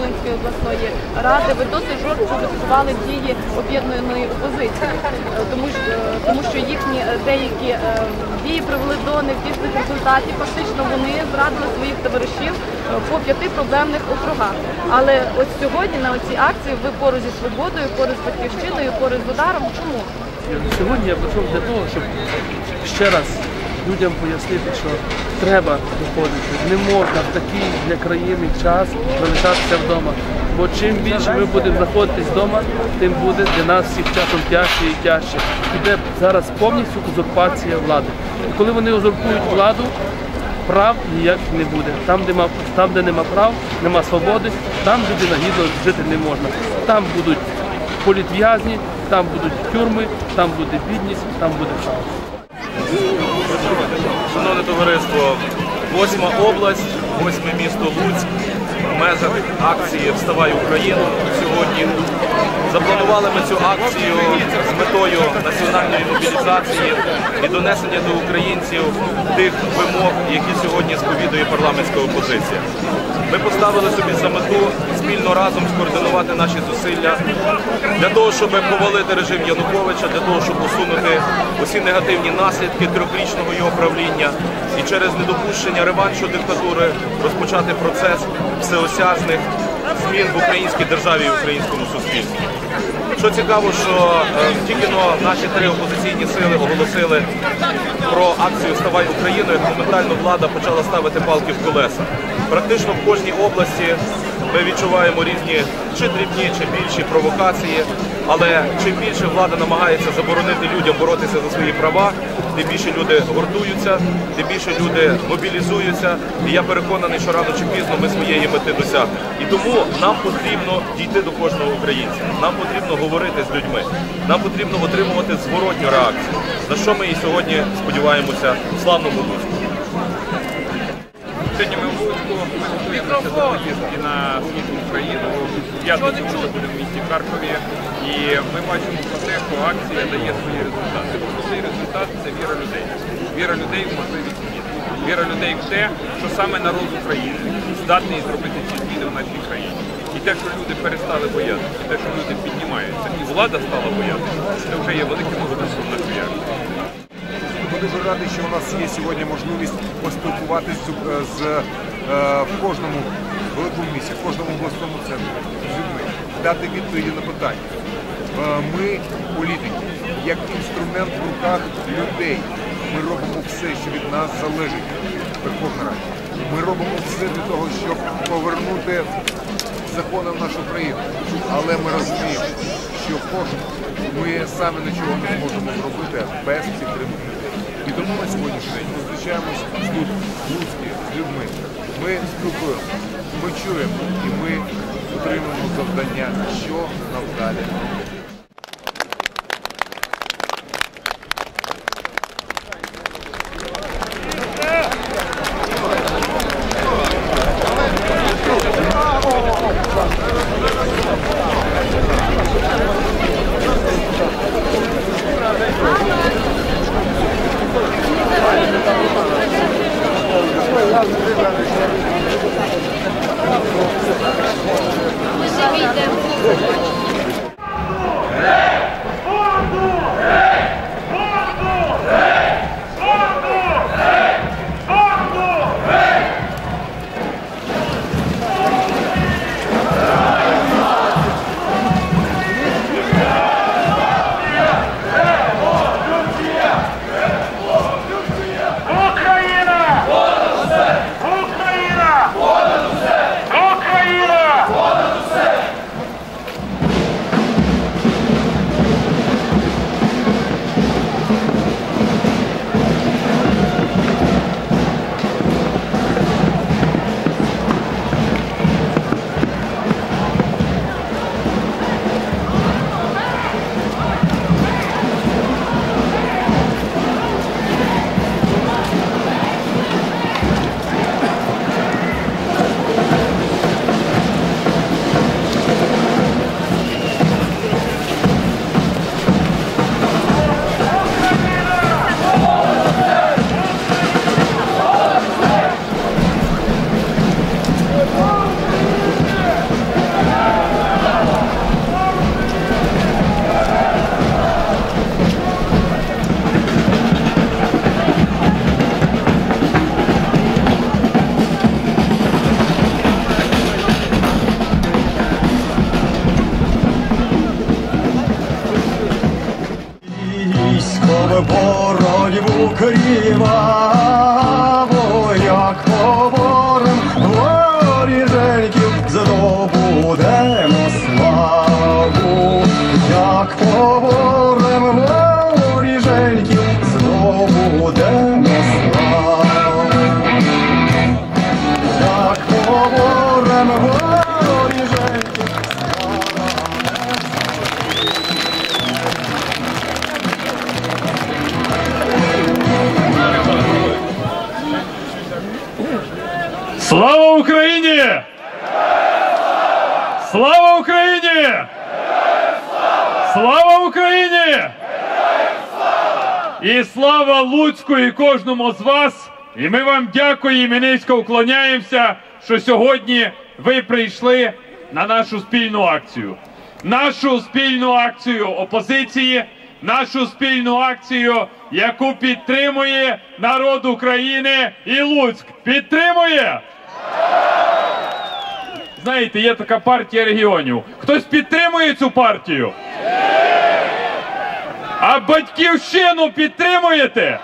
Дублинської обласної ради, ви досить жорстко висували дії об'єднаної опозиції, Е, тому що тому що їхні е, деякі е, дії привели до невтішних результатів. Фактично вони зрадили своїх товаришів е, по п'яти проблемних округах. Але ось сьогодні на цій акції ви поруч зі свободою, поруч з батьківщиною, поруч з ударом. Чому? Сьогодні я прийшов для того, щоб ще раз людям пояснити, що треба виходити. Не можна в такий для країни час залишатися вдома. Бо чим більше ми будемо знаходитись вдома, тим буде для нас всіх часом тяжче і тяжче. Іде зараз повністю узурпація влади. І коли вони узурпують владу, прав ніяких не буде. Там, де, там, де нема прав, нема свободи, там людина гідно жити не можна. Там будуть політв'язні, там будуть тюрми, там буде бідність, там буде хаос. Шановне товариство, восьма область, восьме місто Луцьк в межах акції Вставай Україну сьогодні. Запланували ми цю акцію з метою національної мобілізації і донесення до українців тих вимог, які сьогодні сповідує парламентська опозиція. Ми поставили собі за мету спільно разом скоординувати наші зусилля для того, щоб повалити режим Януковича, для того, щоб усунути усі негативні наслідки трьохрічного його правління і через недопущення реваншу диктатури розпочати процес всеосяжних змін в українській державі і українському суспільстві. Що цікаво, що е, тільки наші три опозиційні сили оголосили про акцію Ставай Україною, моментально влада почала ставити палки в колеса. Практично в кожній області ми відчуваємо різні чи дрібні, чи більші провокації. Але чим більше влада намагається заборонити людям боротися за свої права, тим більше люди гуртуються, тим більше люди мобілізуються. І я переконаний, що рано чи пізно ми своєї мети досягнемо. І тому нам потрібно дійти до кожного українця. Нам потрібно говорити з людьми. Нам потрібно отримувати зворотню реакцію. На що ми і сьогодні сподіваємося в славному Луцьку. Сьогодні ми в Луцьку ми готуємося до поїздки на схід України. В П'ятницю ми буде в місті Харкові. І ми бачимо про те, що акція дає свої результати. Цей результат це віра людей. Віра людей в можливість змін. Віра людей в те, що саме народ України здатний зробити ці зміни в нашій країні. І те, що люди перестали боятися, те, що люди піднімаються, і влада стала боятися, це вже є великим успіхом нашої акції. Ми дуже раді, що у нас є сьогодні можливість поспілкуватися з, з е, в кожному великому місті, в кожному обласному центрі з людьми, дати відповіді на питання. Ми, політики, як інструмент в руках людей. Ми робимо все, що від нас залежить в Верховній Раді. Ми робимо все для того, щоб повернути закони в нашу країну. Але ми розуміємо, що кожен ми самі нічого не зможемо зробити без підтримки. І тому на сьогоднішній день ми зустрічаємось тут, в Луцькі, з людьми. Ми спілкуємося, ми чуємо і ми отримуємо завдання, що нам далі. Слава Луцьку і кожному з вас! І ми вам дякуємо і низько вклоняємося, що сьогодні ви прийшли на нашу спільну акцію. Нашу спільну акцію опозиції, нашу спільну акцію, яку підтримує народ України і Луцьк. Підтримує! Знаєте, є така партія регіонів. Хтось підтримує цю партію? А батьківщину підтримуєте?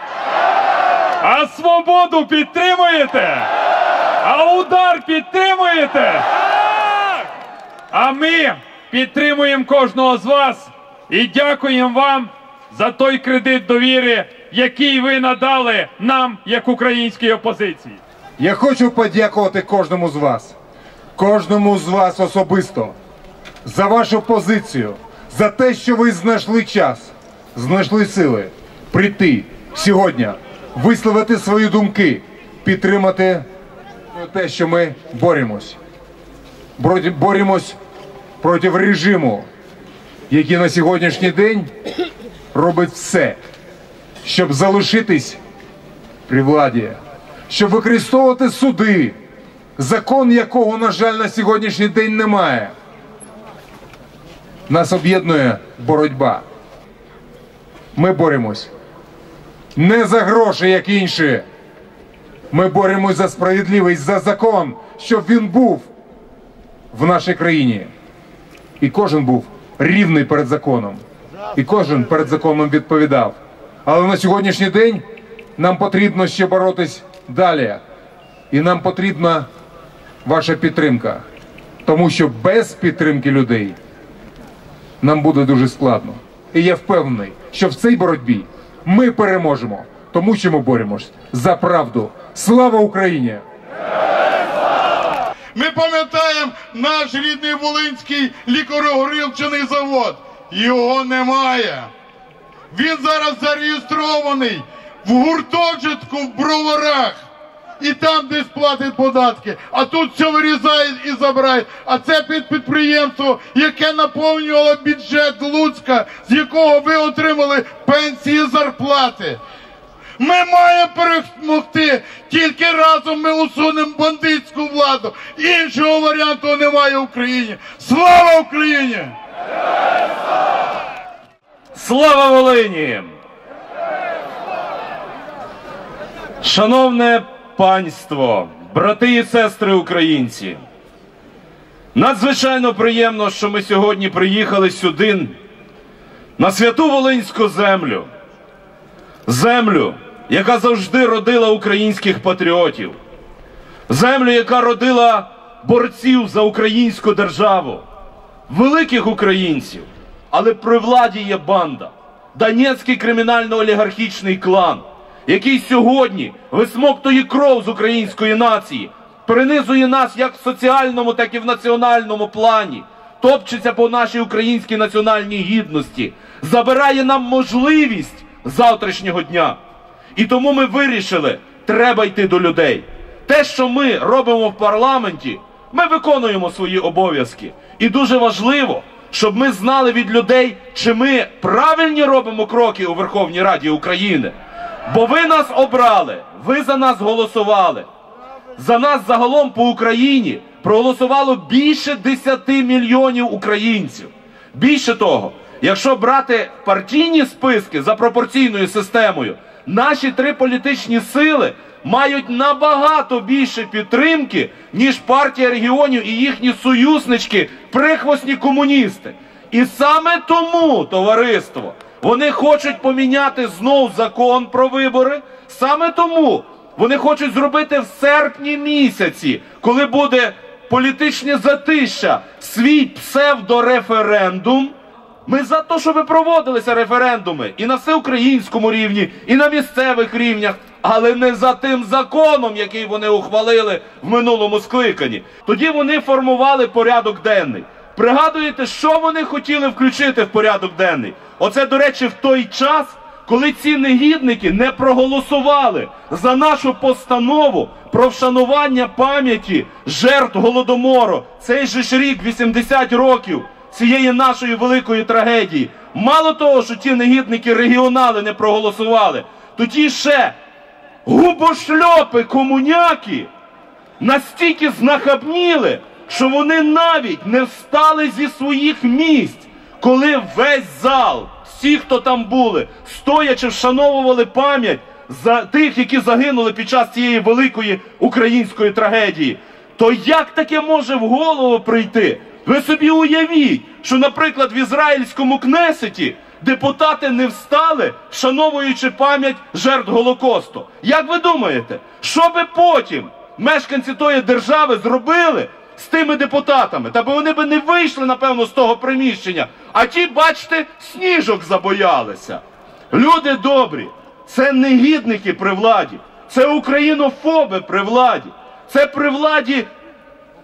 А свободу підтримуєте? А удар підтримуєте? А ми підтримуємо кожного з вас і дякуємо вам за той кредит довіри, який ви надали нам, як українській опозиції. Я хочу подякувати кожному з вас, кожному з вас особисто за вашу позицію, за те, що ви знайшли час, знайшли сили прийти сьогодні, висловити свої думки, підтримати те, що ми боремось. Боремось проти режиму, який на сьогоднішній день робить все, щоб залишитись при владі, щоб використовувати суди, закон якого, на жаль, на сьогоднішній день немає. Нас об'єднує боротьба. Ми боремось не за гроші, як інші. Ми боремось за справедливість, за закон, щоб він був в нашій країні. І кожен був рівний перед законом. І кожен перед законом відповідав. Але на сьогоднішній день нам потрібно ще боротись далі. І нам потрібна ваша підтримка. Тому що без підтримки людей нам буде дуже складно. І я впевнений, що в цій боротьбі ми переможемо, тому що ми боремось за правду. Слава Україні! Ми пам'ятаємо наш рідний Волинський лікарогорілчаний завод. Його немає. Він зараз зареєстрований в гуртожитку в броварах. І там десь платить податки, а тут все вирізають і забирають. А це під підприємство, яке наповнювало бюджет Луцька, з якого ви отримали пенсії зарплати. Ми маємо перемогти. Тільки разом ми усунемо бандитську владу. Іншого варіанту немає в Україні. Слава Україні! Слава Волині! Шановне панство, брати і сестри українці, надзвичайно приємно, що ми сьогодні приїхали сюди, на святу Волинську землю. Землю, яка завжди родила українських патріотів, землю, яка родила борців за українську державу, великих українців. Але при владі є банда, Донецький кримінально-олігархічний клан, який сьогодні висмоктує кров з української нації, принизує нас як в соціальному, так і в національному плані, топчеться по нашій українській національній гідності, забирає нам можливість завтрашнього дня. І тому ми вирішили, треба йти до людей. Те, що ми робимо в парламенті, ми виконуємо свої обов'язки. І дуже важливо, щоб ми знали від людей, чи ми правильні робимо кроки у Верховній Раді України. Бо ви нас обрали, ви за нас голосували. За нас загалом по Україні проголосувало більше 10 мільйонів українців. Більше того, якщо брати партійні списки за пропорційною системою, наші три політичні сили мають набагато більше підтримки, ніж партія регіонів і їхні союзнички, прихвостні комуністи. І саме тому, товариство, Вони хочуть поміняти знов закон про вибори. Саме тому вони хочуть зробити в серпні місяці, коли буде політичне затища, свій псевдореферендум. Ми за те, щоб проводилися референдуми і на всеукраїнському рівні, і на місцевих рівнях, але не за тим законом, який вони ухвалили в минулому скликанні. Тоді вони формували порядок денний. Пригадуєте, що вони хотіли включити в порядок денний? Оце, до речі, в той час, коли ці негідники не проголосували за нашу постанову про вшанування пам'яті жертв голодомору. Цей же ж рік 80 років цієї нашої великої трагедії. Мало того, що ті негідники регіонали не проголосували, то ті ще губошльопи комуняки настільки знахабніли, що вони навіть не встали зі своїх місць, коли весь зал, всі, хто там були, стоячи, вшановували пам'ять за тих, які загинули під час цієї великої української трагедії. То як таке може в голову прийти? Ви собі уявіть, що, наприклад, в ізраїльському кнесеті депутати не встали, вшановуючи пам'ять жертв Голокосту. Як ви думаєте, що би потім мешканці тої держави зробили з тими депутатами? Та бо вони би не вийшли, напевно, з того приміщення. А ті, бачите, сніжок забоялися. Люди добрі, це негідники при владі, це українофоби при владі, це при владі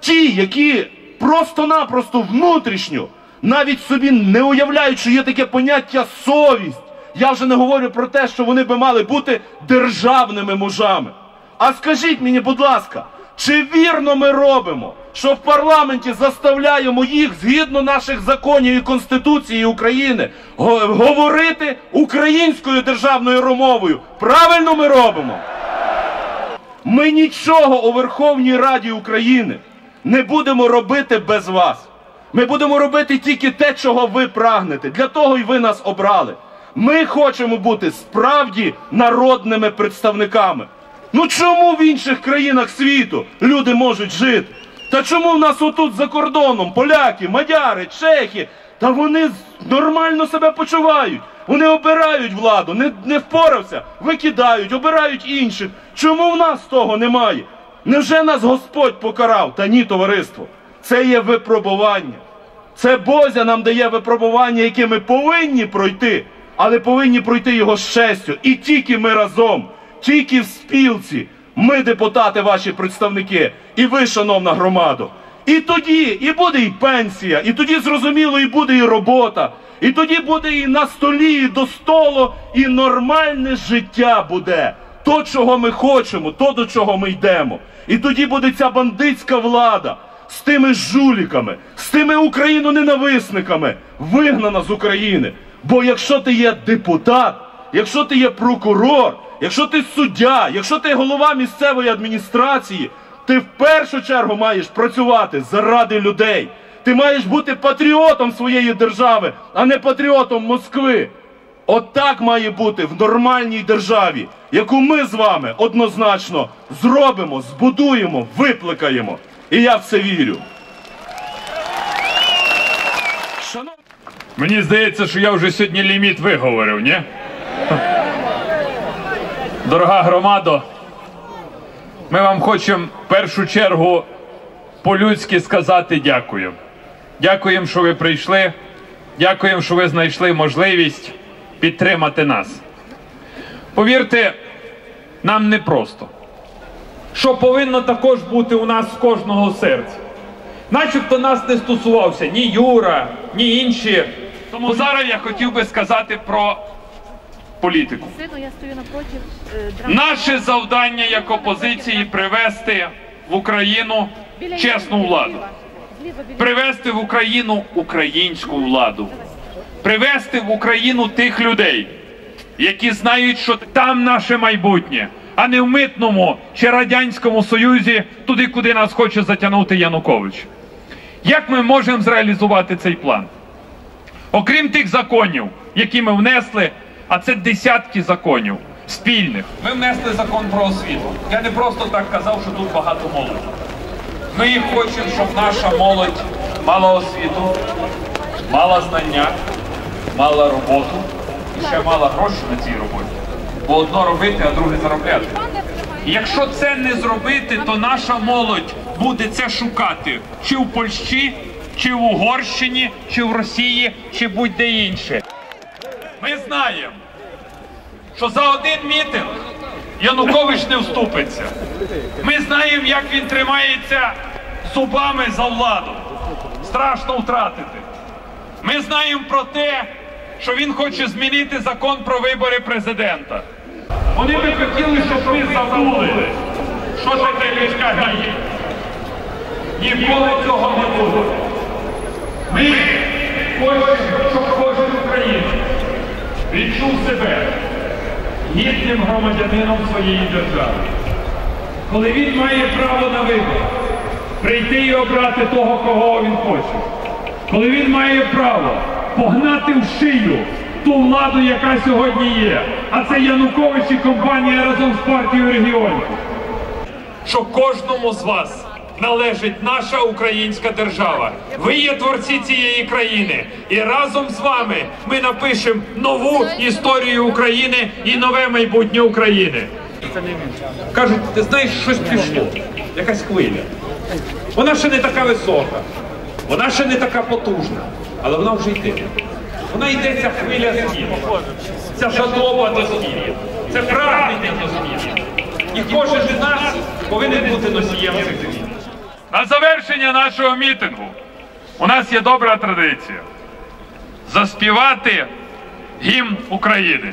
ті, які просто-напросто внутрішньо навіть собі не уявляють, що є таке поняття совість. Я вже не говорю про те, що вони би мали бути державними мужами. А скажіть мені, будь ласка, чи вірно ми робимо, що в парламенті заставляємо їх згідно наших законів і Конституції України говорити українською державною мовою? Правильно ми робимо? Ми нічого у Верховній Раді України не будемо робити без вас. Ми будемо робити тільки те, чого ви прагнете. Для того й ви нас обрали. Ми хочемо бути справді народними представниками. Ну чому в інших країнах світу люди можуть жити? Та чому в нас отут за кордоном поляки, мадяри, чехи? Та вони нормально себе почувають. Вони обирають владу, не, не впорався, викидають, обирають інших. Чому в нас того немає? Невже нас Господь покарав? Та ні, товариство. Це є випробування. Це Бозя нам дає випробування, яке ми повинні пройти, але повинні пройти його з честю. І тільки ми разом, тільки в спілці, ми, депутати, ваші представники, і ви, шановна громадо. І тоді і буде і пенсія, і тоді зрозуміло, і буде і робота, і тоді буде і на столі, і до столу, і нормальне життя буде. То, чого ми хочемо, то до чого ми йдемо. І тоді буде ця бандитська влада з тими жуліками, з тими україноненависниками вигнана з України. Бо якщо ти є депутат, якщо ти є прокурор, якщо ти суддя, якщо ти голова місцевої адміністрації, ти в першу чергу маєш працювати заради людей. Ти маєш бути патріотом своєї держави, а не патріотом Москви. Отак має бути в нормальній державі, яку ми з вами однозначно зробимо, збудуємо, випликаємо. І я в це вірю. Мені здається, що я вже сьогодні ліміт виговорив, ні? Дорога громадо, ми вам хочемо в першу чергу по-людськи сказати дякую. Дякуємо, що ви прийшли. Дякуємо, що ви знайшли можливість підтримати нас. Повірте, нам непросто. Що повинно також бути у нас з кожного серця. Начебто нас не стосувався ні Юра, ні інші. Тому зараз я хотів би сказати про політику. Е, Наше завдання як опозиції привести в Україну чесну владу, привести в Україну українську владу, привести в Україну тих людей, які знають, що там наше майбутнє, а не в митному чи радянському союзі, туди, куди нас хоче затягнути Янукович. Як ми можемо зреалізувати цей план? Окрім тих законів, які ми внесли, а це десятки законів спільних. Ми внесли закон про освіту. Я не просто так казав, що тут багато молоді. Ми хочемо, щоб наша молодь мала освіту, мала знання, мала роботу і ще мала гроші на цій роботі. Бо одно робити, а друге заробляти. І якщо це не зробити, то наша молодь буде це шукати чи в Польщі, чи в Угорщині, чи в Росії, чи будь-де інше. Ми знаємо, що за один мітинг Янукович не вступиться. Ми знаємо, як він тримається зубами за владу. Страшно втратити. Ми знаємо про те, що він хоче змінити закон про вибори президента. Вони би хотіли, щоб ми забули, що таке людська гідність. Ніколи цього не буде. Ми хочемо, щоб кожен українець відчув себе гідним громадянином своєї держави. Коли він має право на вибір, прийти і обрати того, кого він хоче. Коли він має право погнати в шию ту владу, яка сьогодні є, а це Янукович і компанія разом з партією регіонів. Що кожному з вас належить наша українська держава. Ви є творці цієї країни, і разом з вами ми напишемо нову історію України і нове майбутнє України. Кажуть, ти знаєш, щось пішло, якась хвиля. Вона ще не така висока, вона ще не така потужна, але вона вже йде. Вона йде ця хвиля змін. Ця жадоба до змін. Це прагнення до змін. І кожен з нас повинен бути носієм цих змін. На завершення нашого мітингу у нас є добра традиція заспівати гімн України.